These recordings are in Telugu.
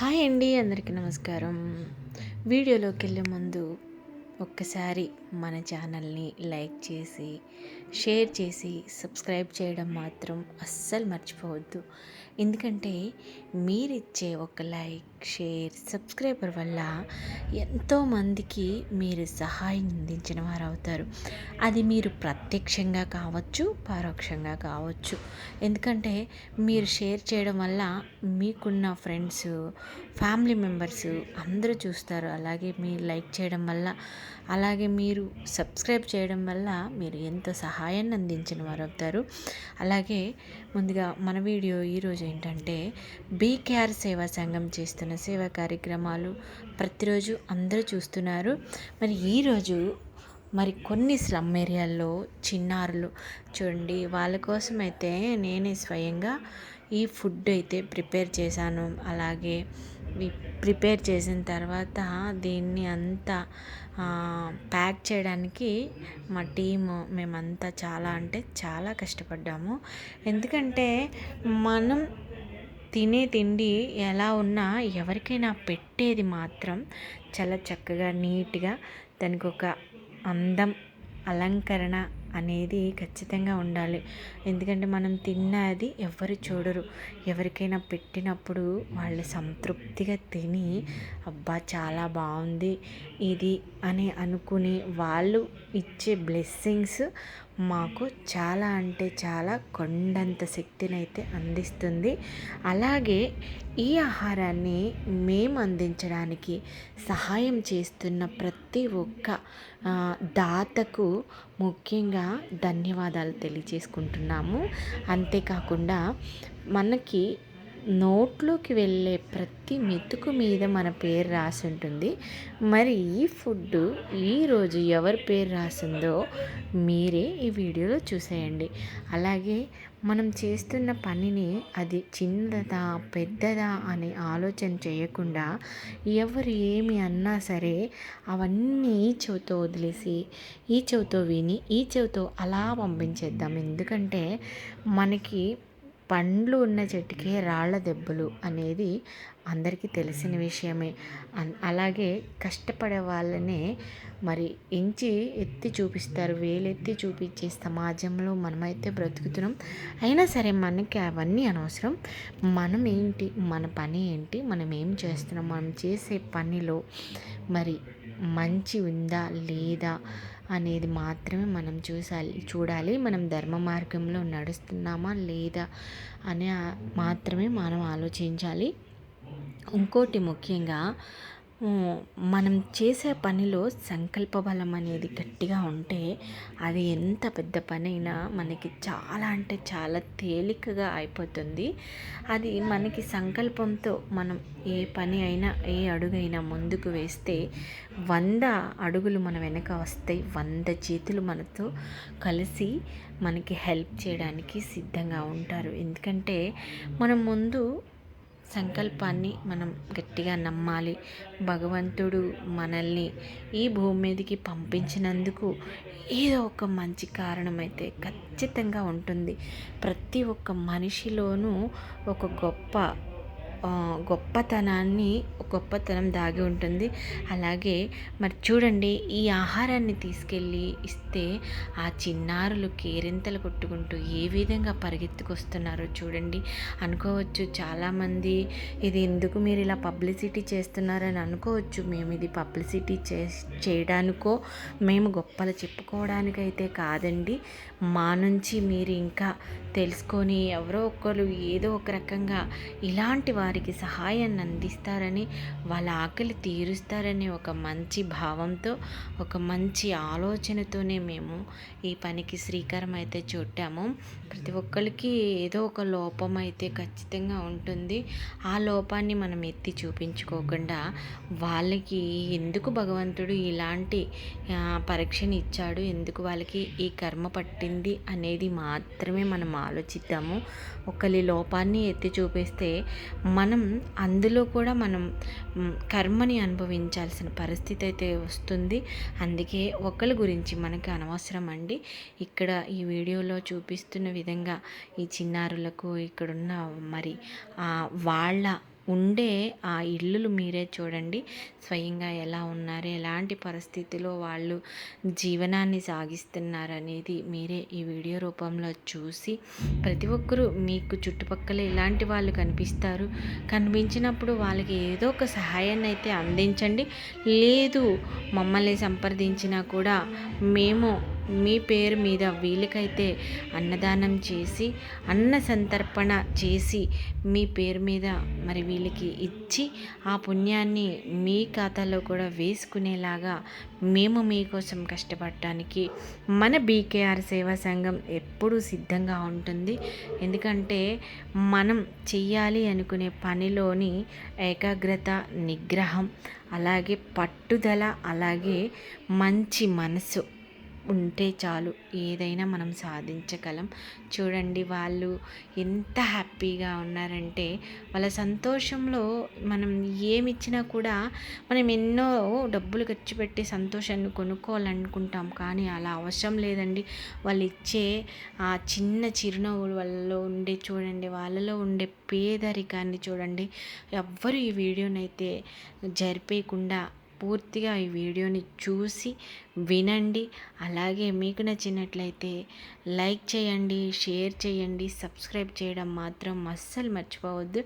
హాయ్ అండి అందరికీ నమస్కారం. వీడియోలోకి వెళ్ళే ముందు ఒక్కసారి మన ఛానల్ని లైక్ చేసి షేర్ చేసి సబ్స్క్రైబ్ చేయడం మాత్రం అస్సలు మర్చిపోవద్దు. ఎందుకంటే మీరిచ్చే ఒక లైక్ షేర్ సబ్స్క్రైబర్ వల్ల ఎంతోమందికి మీరు సహాయం అందించిన వారు అవుతారు అది మీరు ప్రత్యక్షంగా కావచ్చు పరోక్షంగా కావచ్చు. ఎందుకంటే మీరు షేర్ చేయడం వల్ల మీకున్న ఫ్రెండ్స్ ఫ్యామిలీ మెంబర్స్ అందరూ చూస్తారు. అలాగే మీరు లైక్ చేయడం వల్ల అలాగే మీరు సబ్స్క్రైబ్ చేయడం వల్ల మీరు ఎంతో సహాయాన్ని అందించిన వారు అవుతారు. అలాగే ముందుగా మన వీడియో ఈరోజు ఏంటంటే బీకేఆర్ సేవా సంఘం చేస్తున్న సేవా కార్యక్రమాలు ప్రతిరోజు అందరూ చూస్తున్నారు. మరి ఈరోజు మరి కొన్ని స్లమ్ ఏరియాల్లో చిన్నారులు చూడండి వాళ్ళ కోసం అయితే నేనే స్వయంగా ఈ ఫుడ్ అయితే ప్రిపేర్ చేశాను. అలాగే ప్రిపేర్ చేసిన తర్వాత దీన్ని అంతా ప్యాక్ చేయడానికి మా టీము మేమంతా చాలా అంటే చాలా కష్టపడ్డాము. ఎందుకంటే మనం తినే తిండి ఎలా ఉన్నా ఎవరికైనా పెట్టేది మాత్రం చాలా చక్కగా నీట్గా దానికి ఒక అందం అలంకరణ అనేది ఖచ్చితంగా ఉండాలి. ఎందుకంటే మనం తిన్నది ఎవరు చూడరు. ఎవరికైనా పెట్టినప్పుడు వాళ్ళు సంతృప్తిగా తిని అబ్బా చాలా బాగుంది ఇది అని అనుకుని వాళ్ళు ఇచ్చే బ్లెస్సింగ్స్ మాకు చాలా అంటే చాలా కొండంత శక్తిని అయితే అందిస్తుంది. అలాగే ఈ ఆహారాన్ని మేము అందించడానికి సహాయం చేస్తున్న ప్రతి ఒక్క దాతకు ముఖ్యంగా ధన్యవాదాలు తెలియజేసుకుంటున్నాము. అంతేకాకుండా మనకి నోట్లోకి వెళ్ళే ప్రతి మెతుకు మీద మన పేరు రాసి ఉంటుంది. మరి ఈ ఫుడ్ ఈరోజు ఎవరి పేరు రాసిందో మీరే ఈ వీడియోలో చూసేయండి. అలాగే మనం చేస్తున్న పనిని అది చిన్నదా పెద్దదా అనే ఆలోచన చేయకుండా ఎవరు ఏమి అన్నా సరే అవన్నీ ఈ చెవితో వదిలేసి ఈ చెవితో విని ఈ చెవితో అలా పంపించేద్దాం. ఎందుకంటే మనకి పండ్లు ఉన్న చెట్టుకే రాళ్ళ దెబ్బలు అనేది అందరికీ తెలిసిన విషయమే. అలాగే కష్టపడే వాళ్ళనే మరి ఎంచి ఎత్తి చూపిస్తారు వేలెత్తి చూపించే సమాజంలో మనమైతే బ్రతుకుతున్నాం. అయినా సరే మనకి అవన్నీ అనవసరం. మనం ఏంటి మన పని ఏంటి మనం ఏం చేస్తున్నాం మనం చేసే పనిలో మరి మంచి ఉందా లేదా అనేది మాత్రమే మనం చూసాలి చూడాలి. మనం ధర్మ మార్గంలో నడుస్తున్నామా లేదా అని మాత్రమే మనం ఆలోచించాలి. ఇంకోటి ముఖ్యంగా మనం చేసే పనిలో సంకల్ప బలం అనేది గట్టిగా ఉంటే అది ఎంత పెద్ద పని అయినా మనకి చాలా అంటే చాలా తేలికగా అయిపోతుంది. అది మనకి సంకల్పంతో మనం ఏ పని అయినా ఏ అడుగైనా ముందుకు వేస్తే వంద అడుగులు మన వెనక వస్తాయి. వంద చేతులు మనతో కలిసి మనకి హెల్ప్ చేయడానికి సిద్ధంగా ఉంటారు. ఎందుకంటే మనం ముందు సంకల్పాన్ని మనం గట్టిగా నమ్మాలి. భగవంతుడు మనల్ని ఈ భూమి మీదకి పంపించినందుకు ఏదో ఒక మంచి కారణం అయితే ఖచ్చితంగా ఉంటుంది. ప్రతి ఒక్క మనిషిలోనూ ఒక గొప్ప గొప్పతనాన్ని గొప్పతనం దాగి ఉంటుంది. అలాగే మరి చూడండి ఈ ఆహారాన్ని తీసుకెళ్ళి ఇస్తే ఆ చిన్నారులు కేరింతలు కొట్టుకుంటూ ఏ విధంగా పరిగెత్తుకొస్తున్నారో చూడండి. అనుకోవచ్చు చాలామంది ఇది ఎందుకు మీరు ఇలా పబ్లిసిటీ చేస్తున్నారని అనుకోవచ్చు. మేము ఇది పబ్లిసిటీ చే చేయడానికో మేము గొప్పలు చెప్పుకోవడానికైతే కాదండి. మా నుంచి మీరు ఇంకా తెలుసుకొని ఎవరో ఒకరు ఏదో ఒక రకంగా ఇలాంటి వారికి సహాయాన్ని అందిస్తారని వాళ్ళ ఆకలి తీరుస్తారని ఒక మంచి భావంతో ఒక మంచి ఆలోచనతోనే మేము ఈ పనికి శ్రీకారం అయితే చుట్టాము. ప్రతి ఒక్కరికి ఏదో ఒక లోపం అయితే ఖచ్చితంగా ఉంటుంది. ఆ లోపాన్ని మనం ఎత్తి చూపించుకోకుండా వాళ్ళకి ఎందుకు భగవంతుడు ఇలాంటి పరీక్షని ఇచ్చాడు? ఎందుకు వాళ్ళకి ఈ కర్మ పట్టింది? అనేది మాత్రమే మనం ఆలోచిద్దాము. ఒకరి లోపాన్ని ఎత్తి చూపిస్తే మనం అందులో కూడా మనం కర్మని అనుభవించాల్సిన పరిస్థితి అయితే వస్తుంది. అందుకే ఒకరి గురించి మనకి అనవసరం అండి. ఇక్కడ ఈ వీడియోలో చూపిస్తున్న విధంగా ఈ చిన్నారులకు ఇక్కడున్న మరి వాళ్ళ ఉండే ఆ ఇల్లులు మీరే చూడండి. స్వయంగా ఎలా ఉన్నారు? ఎలాంటి పరిస్థితిలో వాళ్ళు జీవనాన్ని సాగిస్తున్నారు అనేది మీరే ఈ వీడియో రూపంలో చూసి ప్రతి ఒక్కరూ మీకు చుట్టుపక్కల ఇలాంటి వాళ్ళు కనిపిస్తారు. కనిపించినప్పుడు వాళ్ళకి ఏదో ఒక సహాయాన్ని అయితే అందించండి. లేదు మమ్మల్ని సంప్రదించినా కూడా మేము మీ పేరు మీద వీళ్ళకైతే అన్నదానం చేసి అన్న సంతర్పణ చేసి మీ పేరు మీద మరి వీళ్ళకి ఇచ్చి ఆ పుణ్యాన్ని మీ ఖాతాలో కూడా వేసుకునేలాగా మేము మీకోసం కష్టపడటానికి మన బీకేఆర్ సేవా సంఘం ఎప్పుడూ సిద్ధంగా ఉంటుంది. ఎందుకంటే మనం చెయ్యాలి అనుకునే పనిలోని ఏకాగ్రత నిగ్రహం అలాగే పట్టుదల అలాగే మంచి మనసు ఉంటే చాలు ఏదైనా మనం సాధించగలం. చూడండి వాళ్ళు ఎంత హ్యాపీగా ఉన్నారంటే వాళ్ళ సంతోషంలో మనం ఏమిచ్చినా కూడా మనం ఎన్నో డబ్బులు ఖర్చు పెట్టి సంతోషాన్ని కొనుక్కోవాలనుకుంటాం. కానీ అలా అవసరం లేదండి. వాళ్ళు ఇచ్చే ఆ చిన్న చిరునవ్వుల వాళ్ళలో ఉండే చూడండి వాళ్ళలో ఉండే పేదరికాన్ని చూడండి. ఎవ్వరు ఈ వీడియోనైతే జరిపేయకుండా పూర్తిగా ఈ వీడియోని చూసి వినండి. అలాగే మీకు నచ్చినట్లయితే లైక్ చేయండి షేర్ చేయండి సబ్స్క్రైబ్ చేయడం మాత్రం అస్సలు మర్చిపోవద్దు.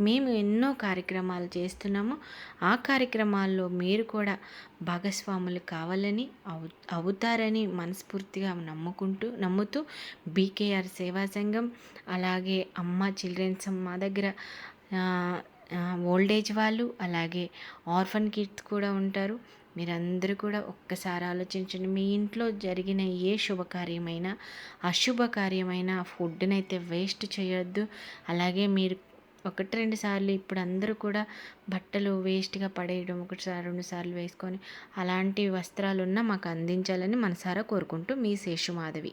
మేము ఎన్నో కార్యక్రమాలు చేస్తున్నాము. ఆ కార్యక్రమాల్లో మీరు కూడా భాగస్వాములు కావాలని అవు అవుతారని మనస్ఫూర్తిగా నమ్ముకుంటూ నమ్ముతూ బీకేఆర్ సేవా సంఘం అలాగే అమ్మ చిల్డ్రన్స్ మా దగ్గర ఓల్డేజ్ వాళ్ళు అలాగే ఆర్ఫన్ కిడ్స్ కూడా ఉంటారు. మీరందరూ కూడా ఒక్కసారి ఆలోచించండి మీ ఇంట్లో జరిగిన ఏ శుభకార్యమైనా అశుభకార్యమైన ఫుడ్ని అయితే వేస్ట్ చేయొద్దు. అలాగే మీరు ఒకటి రెండు సార్లు ఇప్పుడు అందరూ కూడా బట్టలు వేస్ట్గా పడేయడం ఒకటిసారి రెండు సార్లు వేసుకొని అలాంటి వస్త్రాలున్నా మాకు అందించాలని మనసారా కోరుకుంటూ మీ శేషుమాధవి